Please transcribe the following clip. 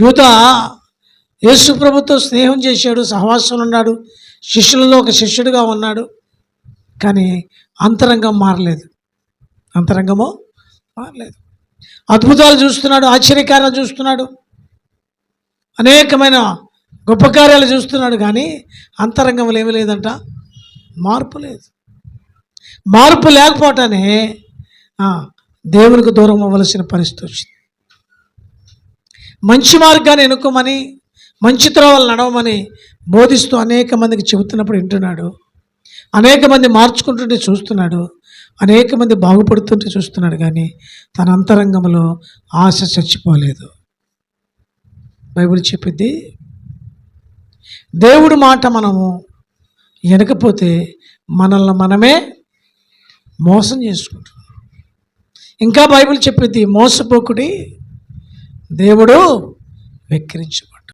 యూత యేసు ప్రభుతో స్నేహం చేశాడు సహవాసంలో ఉన్నాడు శిష్యులలో ఒక శిష్యుడిగా ఉన్నాడు కానీ అంతరంగం మారలేదు. అంతరంగము మారలేదు. అద్భుతాలు చూస్తున్నాడు ఆశ్చర్యకార్యాలు చూస్తున్నాడు అనేకమైన గొప్ప కార్యాలు చూస్తున్నాడు కానీ అంతరంగంలో ఏమీ లేదంట మార్పు లేదు. మార్పు లేకపోవటానే దేవునికి దూరం అవ్వవలసిన పరిస్థితి వచ్చింది. మంచి మార్గాన్ని ఎన్నుకోమని మంచి త్రోవలు నడవమని బోధిస్తూ అనేక మందికి చెబుతున్నప్పుడు వింటున్నాడు. అనేక మంది మార్చుకుంటుంటే చూస్తున్నాడు. అనేక మంది బాగుపడుతుంటే చూస్తున్నాడు కానీ తన అంతరంగంలో ఆశ చచ్చిపోలేదు. బైబిల్ చెప్పింది దేవుడి మాట మనము వెనకపోతే మనల్ని మనమే మోసం చేసుకుంటాం ఇంకా బైబిల్ చెప్పింది మోసపోకుడి దేవుడు వెక్కిరించబడు